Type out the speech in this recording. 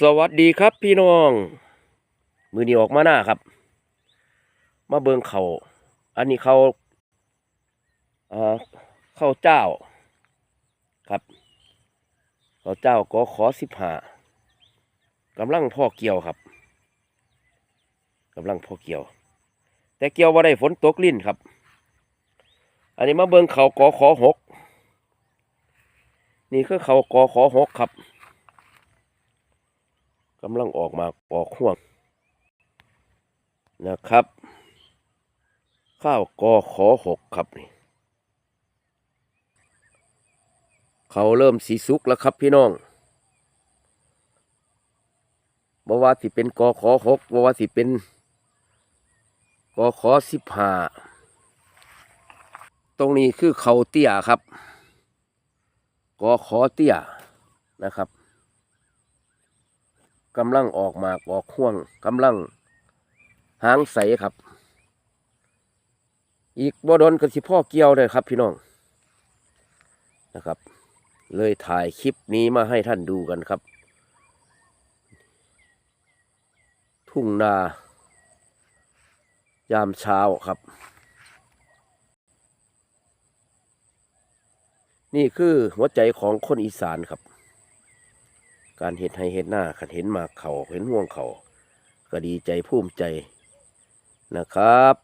สวัสดีครับพี่น้อง มือนี้ออกมาหน้าครับ มาเบิงเขาอันนี้เขาเอ่อข้าเจ้าครับเข้าเจ้าก็ขอสิบหากำลังพ่อเกี่ยวครับกำลังพ่อเกี่ยว แต่เกี่ยวว่าได้ฝนตกลิ้นครับ อันนี้มาเบิงเขากอขอหกนี่คือเขากอขอหกครับ กำลังออกมาออกห่วงนะครับ ข้าวกอขอหกครับนี่เขาเริ่มสีสุกแล้วครับพี่น้องบว่าสิเป็นกอขอหกบว่าสิเป็นกอขอสิบห้าตรงนี้คือเขาเตี้ยครับกอขอเตี้ยนะครับ กำลังออกมากออกห่วงกำลังหางใสครับ อีกบ่ดนกันสิพ่อเกี่ยวเลยครับ พี่น้องนะครับ เลยถ่ายคลิปนี้มาให้ท่านดูกันครับ ทุ่งนา ยามเช้าครับ นี่คือหัวใจของคนอีสานครับ การเห็ดให้เห็ดหน้าขันเห็นหมากเขาเห็นห่วงเขาก็ดีใจภูมิใจนะครับ